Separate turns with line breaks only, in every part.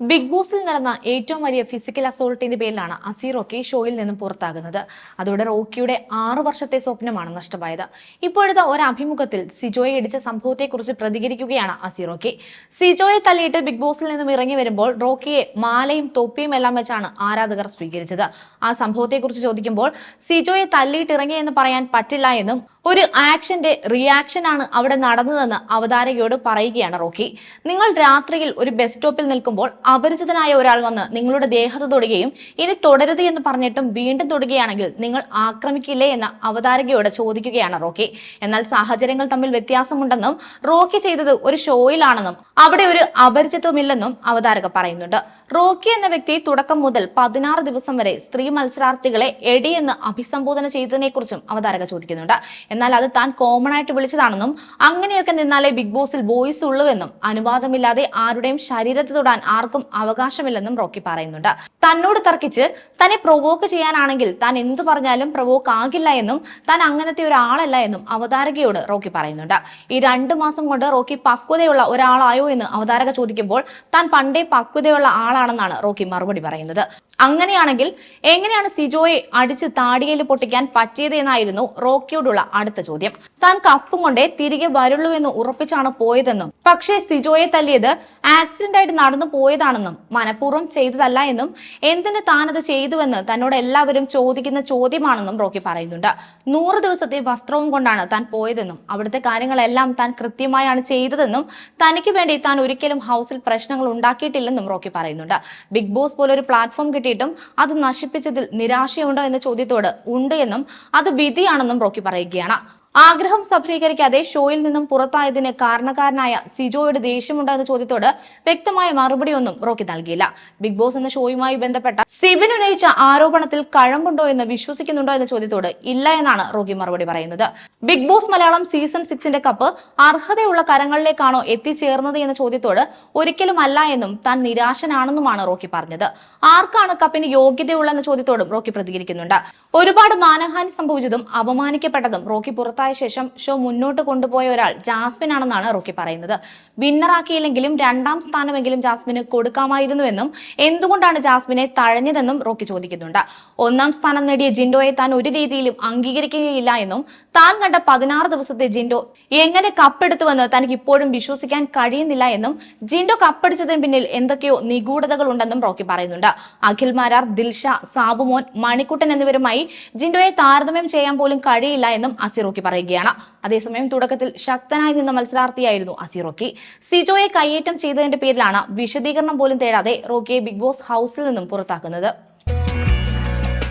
Big ബോസിൽ നടന്ന ഏറ്റവും വലിയ ഫിസിക്കൽ അസോൾട്ടിന്റെ പേരിലാണ് അസീർ റോക്കി ഷോയിൽ നിന്നും പുറത്താകുന്നത്. അതോടെ റോക്കിയുടെ ആറു വർഷത്തെ സ്വപ്നമാണ് നഷ്ടമായത്. ഇപ്പോഴത്തെ ഒരു അഭിമുഖത്തിൽ സിജോയെ ഇടിച്ച സംഭവത്തെക്കുറിച്ച് പ്രതികരിക്കുകയാണ് അസീർ റോക്കി. സിജോയെ തള്ളിയിട്ട് ബിഗ് ബോസിൽ നിന്നും ഇറങ്ങി വരുമ്പോൾ റോക്കിയെ മാലയും തൊപ്പിയും എല്ലാം വെച്ചാണ് ആരാധകർ സ്വീകരിച്ചത്. ആ സംഭവത്തെക്കുറിച്ച് ചോദിക്കുമ്പോൾ സിജോയെ തള്ളിയിട്ട് ഇറങ്ങി എന്ന് പറയാൻ പറ്റില്ല എന്നും ഒരു ആക്ഷന്റെ റിയാക്ഷൻ ആണ് അവിടെ നടന്നതെന്ന് അവതാരകയോട് പറയുകയാണ് റോക്കി. നിങ്ങൾ രാത്രിയിൽ ഒരു ബസ് സ്റ്റോപ്പിൽ നിൽക്കുമ്പോൾ അപരിചിതനായ ഒരാൾ വന്ന് നിങ്ങളുടെ ദേഹത്ത് തൊടുകയും ഇനി തുടരുത് എന്ന് പറഞ്ഞിട്ടും വീണ്ടും തൊടുകയാണെങ്കിൽ നിങ്ങൾ ആക്രമിക്കില്ലേ എന്ന് അവതാരകയോട് ചോദിക്കുകയാണ് റോക്കി. എന്നാൽ സാഹചര്യങ്ങൾ തമ്മിൽ വ്യത്യാസമുണ്ടെന്നും റോക്കി ചെയ്തത് ഒരു ഷോയിലാണെന്നും അവിടെ ഒരു അപരിചിത്വമില്ലെന്നും അവതാരക പറയുന്നുണ്ട്. റോക്കി എന്ന വ്യക്തി തുടക്കം മുതൽ പതിനാറ് ദിവസം വരെ സ്ത്രീ മത്സരാർത്ഥികളെ എടി എന്ന് അഭിസംബോധന ചെയ്തതിനെ കുറിച്ചും അവതാരക ചോദിക്കുന്നുണ്ട്. എന്നാൽ അത് താൻ കോമൺ ആയിട്ട് വിളിച്ചതാണെന്നും അങ്ങനെയൊക്കെ നിന്നാലേ ബിഗ് ബോസിൽ ബോയ്സ് ഉള്ളുവെന്നും അനുവാദമില്ലാതെ ആരുടെയും ശരീരത്ത് തൊടാൻ ആർക്കും അവകാശമില്ലെന്നും റോക്കി പറയുന്നുണ്ട്. തന്നോട് തർക്കിച്ച് തന്നെ പ്രൊവോക്ക് ചെയ്യാനാണെങ്കിൽ താൻ എന്തു പറഞ്ഞാലും പ്രൊവോക്ക് ആകില്ല എന്നും താൻ അങ്ങനത്തെ ഒരാളല്ല എന്നും അവതാരകയോട് റോക്കി പറയുന്നുണ്ട്. ഈ രണ്ടു മാസം കൊണ്ട് റോക്കി പക്വതയുള്ള ഒരാളായോ എന്ന് അവതാരക ചോദിക്കുമ്പോൾ താൻ പണ്ടേ പക്വതയുള്ള ആളാണെന്നാണ് റോക്കി മറുപടി പറയുന്നത്. അങ്ങനെയാണെങ്കിൽ എങ്ങനെയാണ് സിജോയെ അടിച്ച് താടിയിൽ പൊട്ടിക്കാൻ പറ്റിയത് എന്നായിരുന്നു റോക്കിയോടുള്ള അടുത്ത ചോദ്യം. താൻ കപ്പും കൊണ്ടേ തിരികെ വരുള്ളൂ എന്ന് ഉറപ്പിച്ചാണ് പോയതെന്നും പക്ഷേ സിജോയെ തല്ലിയത് ആക്സിഡന്റ് ആയിട്ട് നടന്നു പോയതാണെന്നും മനഃപൂർവം ചെയ്തതല്ല എന്നും എന്തിന് താനത് ചെയ്തുവെന്ന് തന്നോട് എല്ലാവരും ചോദിക്കുന്ന ചോദ്യമാണെന്നും റോക്കി പറയുന്നുണ്ട്. നൂറ് ദിവസത്തെ വസ്ത്രവും കൊണ്ടാണ് താൻ പോയതെന്നും അവിടുത്തെ കാര്യങ്ങളെല്ലാം താൻ കൃത്യമായാണ് ചെയ്തതെന്നും തനിക്ക് വേണ്ടി താൻ ഒരിക്കലും ഹൗസിൽ പ്രശ്നങ്ങൾ ഉണ്ടാക്കിയിട്ടില്ലെന്നും റോക്കി പറയുന്നുണ്ട്. ബിഗ് ബോസ് പോലെ ഒരു പ്ലാറ്റ്ഫോം കിട്ടിയിട്ടും അത് നശിപ്പിച്ചതിൽ നിരാശയുണ്ടോ എന്ന ചോദ്യത്തോട് ഉണ്ട് എന്നും അത് വിധിയാണെന്നും റോക്കി പറയുകയാണ്. ആഗ്രഹം സഫലീകരിക്കാതെ ഷോയിൽ നിന്നും പുറത്തായതിന് കാരണക്കാരനായ സിജോയുടെ ദേഷ്യമുണ്ടോ എന്ന ചോദ്യത്തോട് വ്യക്തമായ മറുപടിയൊന്നും റോക്കി നൽകിയില്ല. ബിഗ് ബോസ് എന്ന ഷോയുമായി ബന്ധപ്പെട്ട സിബിൻ ഉന്നയിച്ച ആരോപണത്തിൽ കഴമ്പുണ്ടോ എന്ന് വിശ്വസിക്കുന്നുണ്ടോ എന്ന ചോദ്യത്തോട് ഇല്ല എന്നാണ് റോക്കി മറുപടി പറയുന്നത്. ബിഗ് ബോസ് മലയാളം സീസൺ സിക്സിന്റെ കപ്പ് അർഹതയുള്ള കരങ്ങളിലേക്കാണോ എത്തിച്ചേർന്നത് എന്ന ചോദ്യത്തോട് ഒരിക്കലും അല്ല എന്നും താൻ നിരാശനാണെന്നുമാണ് റോക്കി പറഞ്ഞത്. ആർക്കാണ് കപ്പിന് യോഗ്യതയുള്ളെന്ന ചോദ്യത്തോടും റോക്കി പ്രതികരിക്കുന്നുണ്ട്. ഒരുപാട് മാനഹാനി സംഭവിച്ചതും അപമാനിക്കപ്പെട്ടതും റോക്കി പുറത്തായ ശേഷം ഷോ മുന്നോട്ട് കൊണ്ടുപോയ ഒരാൾ ജാസ്മിൻ ആണെന്നാണ് റോക്കി പറയുന്നത്. വിന്നറാക്കിയില്ലെങ്കിലും രണ്ടാം സ്ഥാനമെങ്കിലും ജാസ്മിന് കൊടുക്കാമായിരുന്നുവെന്നും എന്തുകൊണ്ടാണ് ജാസ്മിനെ തഴഞ്ഞതെന്നും റോക്കി ചോദിക്കുന്നുണ്ട്. ഒന്നാം സ്ഥാനം നേടിയ ജിൻഡോയെ താൻ ഒരു രീതിയിലും അംഗീകരിക്കുകയില്ല എന്നും താൻ കണ്ട പതിനാറ് ദിവസത്തെ ജിൻഡോ എങ്ങനെ കപ്പെടുത്തുവെന്ന് തനിക്ക് ഇപ്പോഴും വിശ്വസിക്കാൻ കഴിയുന്നില്ല എന്നും ജിൻഡോ കപ്പടിച്ചതിന് പിന്നിൽ എന്തൊക്കെയോ നിഗൂഢതകൾ ഉണ്ടെന്നും റോക്കി പറയുന്നുണ്ട്. അഖിൽ മാരാർ ദിൽഷ സാബുമോൻ മണിക്കുട്ടൻ എന്നിവരുമായി ജിൻഡോയെ താരതമ്യം ചെയ്യാൻ പോലും കഴിയില്ല എന്നും അസിറോക്കി പറയുകയാണ്. അതേസമയം തുടക്കത്തിൽ ശക്തനായി നിന്ന മത്സരാർത്ഥിയായിരുന്നു അസിറോക്കി. സിജോയെ കയ്യേറ്റം ചെയ്തതിന്റെ പേരിലാണ് വിശദീകരണം പോലും തേടാതെ റോക്കിയെ ബിഗ് ബോസ് ഹൗസിൽ നിന്നും പുറത്താക്കുന്നത്.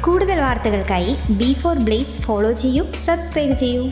കൂടുതൽ വാർത്തകൾക്കായി ബി ഫോർ ബ്ലേസ് ഫോളോ ചെയ്യൂ സബ്സ്ക്രൈബ് ചെയ്യൂ.